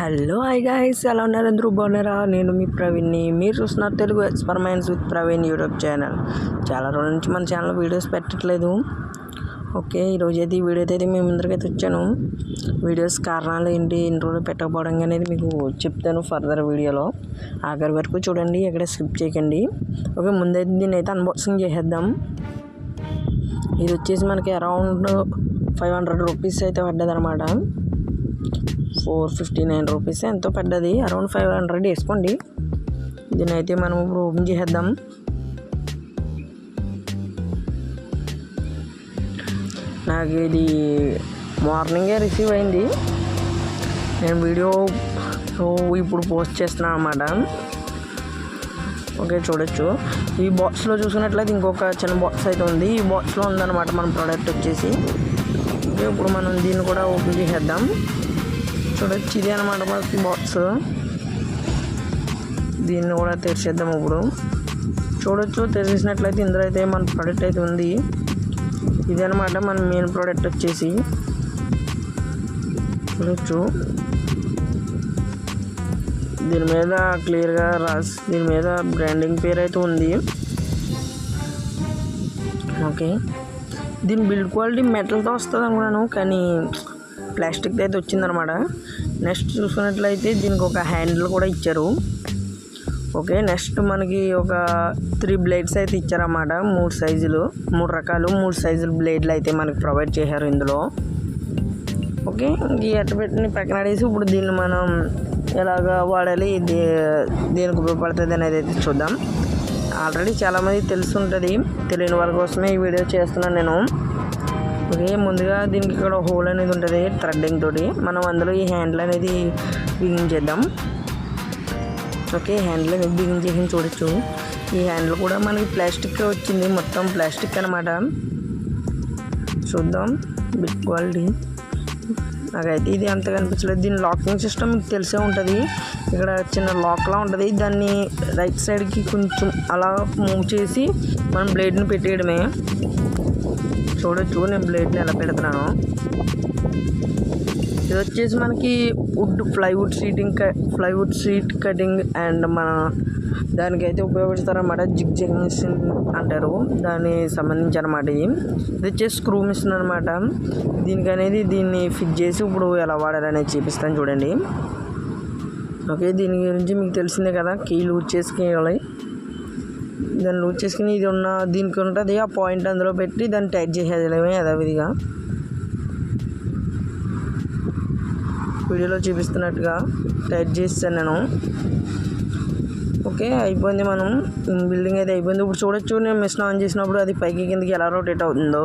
Hello hi guys. ఎలా ఉన్నారు? అందరూ బాగున్నారా? నేను మీ ప్రవీణ్ని. మీరు చూస్తున్నారు Telugu experiments with Praveen YouTube channel. చాలా రోజుల నుంచి మన ఛానల్ వీడియోస్ పెట్టట్లేదు. ఓకే ఈరోజు అయితే ఈ వీడియో అయితే మేము ముందరికైతే వచ్చాను. వీడియోస్ కారణాలు ఏంటి? ఇన్ని రోజులు పెట్టకపోవడం అనేది మీకు చెప్తాను ఫర్దర్ వీడియోలో. ఆఖరి వరకు చూడండి ఎక్కడ స్కిప్ చేయకండి. ఓకే ముందైతే దీన్ని అయితే అన్బాక్సింగ్ చేసేద్దాం. ఇది వచ్చేసి మనకి అరౌండ్ ఫైవ్ హండ్రెడ్ రూపీస్ అయితే పడ్డదనమాట ఫోర్ ఫిఫ్టీ నైన్ రూపీస్. ఎంతో పడ్డది. అరౌండ్ ఫైవ్ హండ్రెడ్ వేసుకోండి. దీన్ని అయితే మనం ఇప్పుడు ఓపెన్ చేసేద్దాం. నాకు ఇది మార్నింగే రిసీవ్ అయింది. నేను వీడియో ఇప్పుడు పోస్ట్ చేస్తున్నాను అన్నమాట. ఓకే చూడొచ్చు. ఈ బాక్స్లో చూసుకున్నట్లయితే ఇంకొక చిన్న బాక్స్ అయితే ఉంది. ఈ బాక్స్లో ఉందన్నమాట మన ప్రోడక్ట్ వచ్చేసి. ఓకే ఇప్పుడు మనం దీన్ని కూడా ఓపెన్ చేసేద్దాం. చూడొచ్చు ఇది అనమాట మనకి బాక్స్ దీన్ని కూడా తెరిచేద్దాం ఇప్పుడు. చూడొచ్చు తెరిచినట్లయితే ఇందులో అయితే మన ప్రోడక్ట్ అయితే ఉంది. ఇది అనమాట మన మెయిన్ ప్రోడక్ట్ వచ్చేసి. చూడొచ్చు. దీని మీద క్లియర్గా రాసి దీని మీద బ్రాండింగ్ పేరు అయితే ఉంది. ఓకే. దీని బిల్డ్ క్వాలిటీ మెటల్తో వస్తుంది అనుకున్నాను కానీ ప్లాస్టిక్ అయితే వచ్చిందనమాట. నెక్స్ట్ చూసుకున్నట్లయితే దీనికి ఒక హ్యాండిల్ కూడా ఇచ్చారు. ఓకే నెక్స్ట్ మనకి ఒక త్రీ బ్లేడ్స్ అయితే ఇచ్చారన్నమాట. మూడు సైజులు మూడు రకాలు మూడు సైజులు బ్లేడ్లు అయితే మనకి ప్రొవైడ్ చేశారు ఇందులో. ఓకే ఈ అట్టపెట్టిని పక్కన ఆడేసి ఇప్పుడు దీన్ని మనం ఎలాగ వాడాలి దే దేనికి ఉపయోగపడుతుంది అనేది అయితే చూద్దాం. ఆల్రెడీ చాలామంది తెలుసుంటుంది. తెలియని వాళ్ళ కోసమే ఈ వీడియో చేస్తున్నాను నేను. ఓకే ముందుగా దీనికి ఇక్కడ హోల్ అనేది ఉంటుంది థ్రెడ్డింగ్ తోటి. మనం అందులో ఈ హ్యాండిల్ అనేది బిగించేద్దాం ఓకే హ్యాండిల్ అనేది బిగించేసి చూడొచ్చు. ఈ హ్యాండిల్ కూడా మనకి ప్లాస్టిక్ వచ్చింది మొత్తం ప్లాస్టిక్ అనమాట చూద్దాం బిగ్ క్వాలిటీ నాకైతే ఇది అంత కనిపించలేదు. దీని లాకింగ్ సిస్టమ్ మీకు తెలిసే ఉంటుంది. ఇక్కడ చిన్న లాక్లా ఉంటుంది. దాన్ని రైట్ సైడ్కి కొంచెం అలా మూవ్ చేసి మనం బ్లేడ్ని పెట్టేయడమే. చూడొచ్చు నేను బ్లేడ్ని ఎలా పెడుతున్నాను. ఇది వచ్చేసి మనకి wood plywood seating plywood seat cutting and మన దానికైతే ఉపయోగిస్తారనమాట జిగ్ జిగ్ మిషన్ అంటారు. దానికి సంబంధించి అనమాట ఇది. ఇది వచ్చేసి స్క్రూ మిషన్ అనమాట దీనికి అనేది దీన్ని ఫిట్ చేసి ఇప్పుడు ఎలా వాడాలనేది చూపిస్తాను చూడండి. ఓకే దీని గురించి మీకు తెలిసిందే కదా కీ లూజ్ చేసుకోవాలి దాన్ని లూజ్ చేసుకుని ఇది ఉన్న దీనికి ఉంటుంది ఆ పాయింట్ అందులో పెట్టి దాన్ని టైట్ చేసేయడమే యథావిధిగా. వీడియోలో చూపిస్తున్నట్టుగా టైట్ చేస్తాను నేను. ఓకే అయిపోయింది మనం. బిల్డింగ్ అయితే అయిపోయింది. ఇప్పుడు చూడొచ్చు నేను మిషన్ ఆన్ చేసినప్పుడు అది పైకి కిందకి ఎలా రొటేట్ అవుతుందో.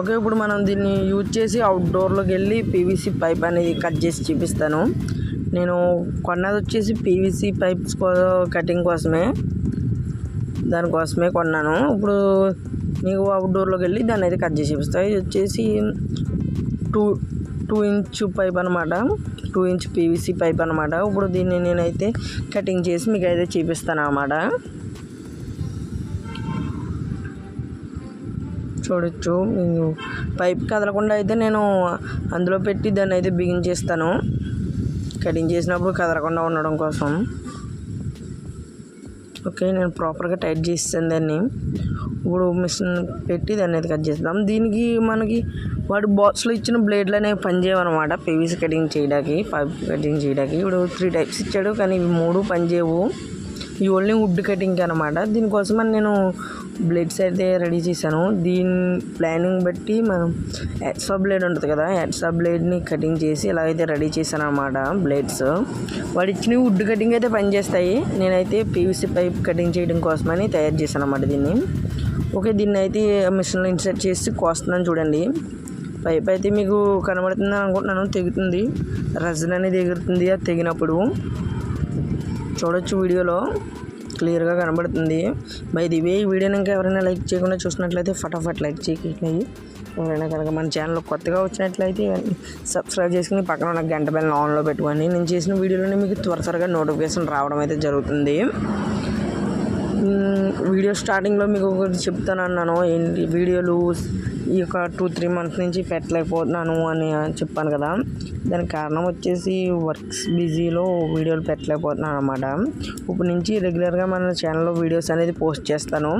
ఓకే ఇప్పుడు మనం దీన్ని యూజ్ చేసి అవుట్డోర్లోకి వెళ్ళి పీవీసీ పైప్ అనేది కట్ చేసి చూపిస్తాను. నేను కొన్నది వచ్చేసి పీవీసీ పైప్స్ కటింగ్ కోసమే. దానికోసమే కొన్నాను. ఇప్పుడు మీకు అవుట్డోర్లోకి వెళ్ళి దాన్ని అయితే కట్ చేసి చూపిస్తాను ఇది వచ్చేసి టూ టూ ఇంచ్ పైప్ అనమాట టూ ఇంచ్ పీవీసీ పైప్ అనమాట ఇప్పుడు దీన్ని నేనైతే కటింగ్ చేసి మీకు అయితే చూపిస్తాను అన్నమాట చూడొచ్చు పైప్ కదలకుండా అయితే నేను అందులో పెట్టి దాన్ని అయితే బిగించేస్తాను కటింగ్ చేసినప్పుడు కదలకుండా ఉండడం కోసం. ఓకే నేను ప్రాపర్గా టైట్ చేస్తాను దాన్ని. ఇప్పుడు మిషన్ పెట్టి దాన్ని అయితే కట్ చేస్తాం దీనికి మనకి వాడు బాక్స్లో ఇచ్చిన బ్లేడ్లు అనేవి పనిచేయవన్నమాట. పీవీసీ కటింగ్ చేయడానికి పైప్ కటింగ్ చేయడానికి. ఇప్పుడు త్రీ టైప్స్ ఇచ్చాడు కానీ ఇవి మూడు పనిచేయవు. ఈ ఓన్లీ వుడ్ కటింగ్ అనమాట దీనికోసమని నేను బ్లేడ్స్ అయితే రెడీ చేశాను. దీని ప్లానింగ్ బట్టి మనం ఎక్స్ట్రా బ్లేడ్ ఉంటుంది కదా ఎక్స్ట్రా బ్లేడ్ని కటింగ్ చేసి ఇలా అయితే రెడీ చేశాను అనమాట బ్లేడ్స్. వాడు ఇచ్చిన వుడ్ కటింగ్ అయితే పనిచేస్తాయి నేనైతే పీవీసీ పైప్ కటింగ్ చేయడం కోసమని తయారు చేశాను అనమాట దీన్ని. ఓకే దీన్ని అయితే మిషన్లో ఇన్సర్ట్ చేసి కోస్తున్నాను చూడండి. పైప్ అయితే మీకు కనబడుతుంది అనుకుంటున్నాను తెగుతుంది. రజన్ అనేది ఎగురుతుంది అది తెగినప్పుడు. చూడొచ్చు వీడియోలో. క్లియర్గా కనబడుతుంది. బై ది వే ఈ వీడియోని ఇంకా ఎవరైనా లైక్ చేయకుండా చూసినట్లయితే ఫటాఫట్ లైక్ చేయకండి ఎవరైనా కనుక మన ఛానల్ కొత్తగా వచ్చినట్లయితే సబ్స్క్రైబ్ చేసుకుని పక్కన ఉన్న గంట బెల్ ఆన్లో పెట్టుకోండి. నేను చేసిన వీడియోలోనే మీకు త్వర త్వరగా నోటిఫికేషన్ రావడం అయితే జరుగుతుంది. వీడియో స్టార్టింగ్లో మీకు ఒకటి చెప్తాను అన్నాను ఏంటి? వీడియోలు ఈ యొక్క టూ త్రీ మంత్స్ నుంచి పెట్టలేకపోతున్నాను అని చెప్పాను కదా. దానికి కారణం వచ్చేసి వర్క్స్ బిజీలో వీడియోలు పెట్టలేకపోతున్నాను అనమాట ఇప్పుడు నుంచి రెగ్యులర్గా మన ఛానల్లో వీడియోస్ అనేది పోస్ట్ చేస్తాను.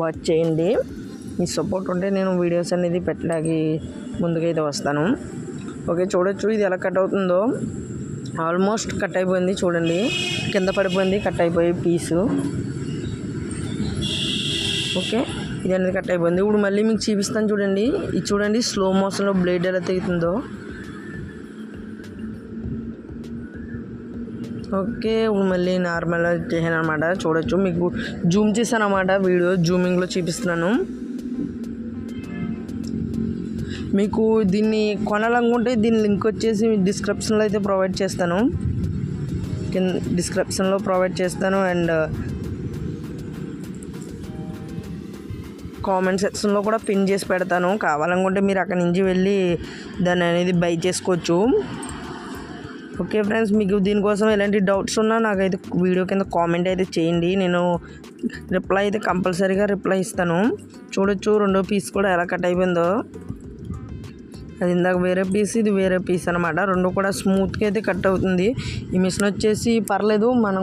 వాచ్ చేయండి. మీ సపోర్ట్ ఉంటే నేను వీడియోస్ అనేది పెట్టడానికి ముందుకైతే వస్తాను. ఓకే చూడొచ్చు ఇది ఎలా కట్ అవుతుందో. ఆల్మోస్ట్ కట్ అయిపోయింది చూడండి. కింద పడిపోయింది కట్ అయిపోయి పీసు. ఓకే. ఇది అనేది కట్ అయిపోయింది. ఇప్పుడు మళ్ళీ మీకు చూపిస్తాను చూడండి. ఇది చూడండి స్లో మోషన్లో బ్లేడ్ ఎలా తెగుతుందో ఓకే ఇప్పుడు మళ్ళీ నార్మల్ చేశాను అనమాట చూడొచ్చు. మీకు జూమ్ చేశాను అనమాట వీడియో జూమింగ్లో చూపిస్తున్నాను. మీకు దీన్ని కొనాలనుకుంటే దీని లింక్ వచ్చేసి డిస్క్రిప్షన్లో అయితే ప్రొవైడ్ చేస్తాను. కింద డిస్క్రిప్షన్లో ప్రొవైడ్ చేస్తాను. అండ్ కామెంట్ సెక్షన్లో కూడా పిన్ చేసి పెడతాను. కావాలనుకుంటే మీరు అక్కడి నుంచి వెళ్ళి దాన్ని అనేది బై చేసుకోవచ్చు. ఓకే ఫ్రెండ్స్ మీకు దీనికోసం ఎలాంటి డౌట్స్ ఉన్నా నాకైతే వీడియో కింద కామెంట్ అయితే చేయండి. నేను రిప్లై అయితే కంపల్సరీగా రిప్లై ఇస్తాను. చూడొచ్చు రెండో పీస్ కూడా ఎలా కట్ అయిపోయిందో. అది ఇందాక వేరే పీస్ ఇది వేరే పీస్ అనమాట రెండు కూడా స్మూత్గా అయితే కట్ అవుతుంది. ఈ మిషన్ వచ్చేసి పర్లేదు మనం